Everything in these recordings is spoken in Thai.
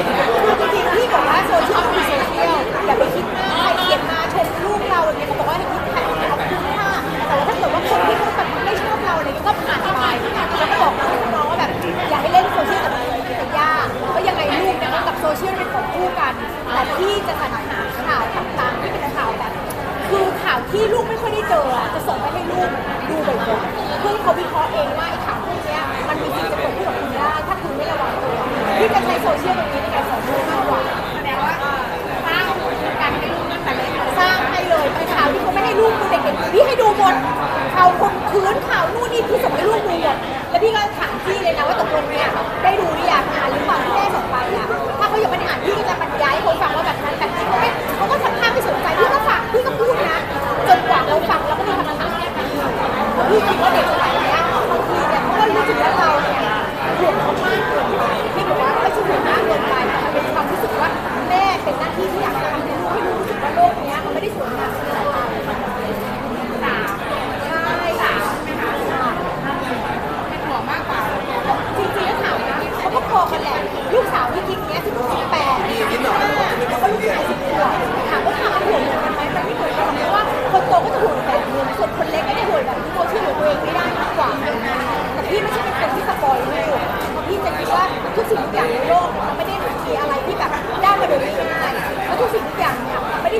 ริงๆที่บอกว่าโซเชียลคือโซเชียลอย่าไปคิดมากใครเขียนมาชมรูปเราอะไรเงี้ยเขาบอกว่าให้คิดแผนขอบคุณค่ะแต่ว่าถ้าเกิว่าคนที่เขาแบบไม่ชอบเราเงี้ยก็ผ่านไปแล้วก็บอกน้องว่าแบบอย่าให้เล่นโซเชียลกับยากเพายังไงรูปเนี่นกับโซเชียลเป็นของคู่กัน แต่ที่จะหาข่าวต่างๆที่เป็นข่าวแบบคือข่าวที่ลูกไม่ค่อยได้เจอจะส่งไปให้ลูกดูบ่อยๆเพื่อเขาวิเคราะห์เองว่า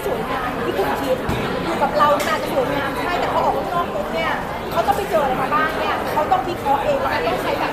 สวยงามที่คุณคิดอยู่กับเรานานจะสวยงามใช่แต่เขาออกข้างนอกปุ๊บเนี่ยเขาต้องไปเจออะไรมาบ้างเนี่ยเขาต้องพิเคราเองแล้ต้องใช้แบบ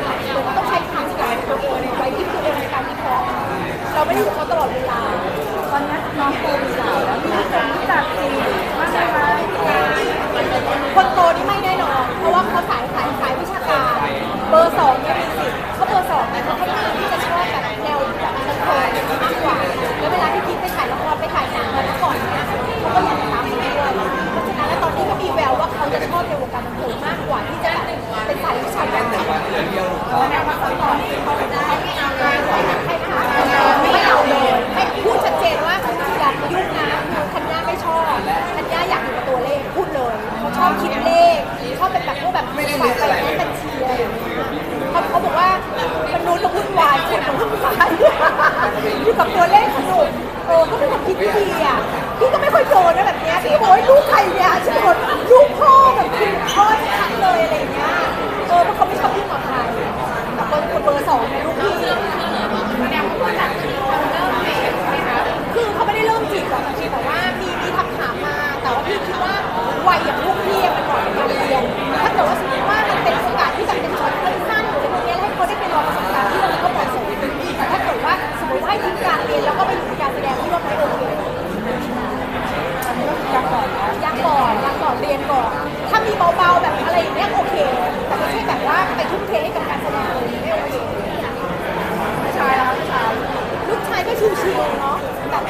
กับตัวเลขสนุกเออก็เป็นความคิดที่ดีอะพี่ก็ไม่ค่อยโดนนะแบบเนี้ยพี่โอ้ยลูกใครเนี่ยฉันโดนลูกพ่อแบบคุณพ่อทัดเลยอะไรเงี้ย ก่อน ถ้ามีเบาๆแบบอะไรอย่างเงี้ยโอเค แต่ไม่ใช่แบบว่าไปทุ่มเทให้กับการแสดงเลยไม่โอเคผู้ชายแล้วผู้ชายลูกชายก็ชิวๆเนาะแบบ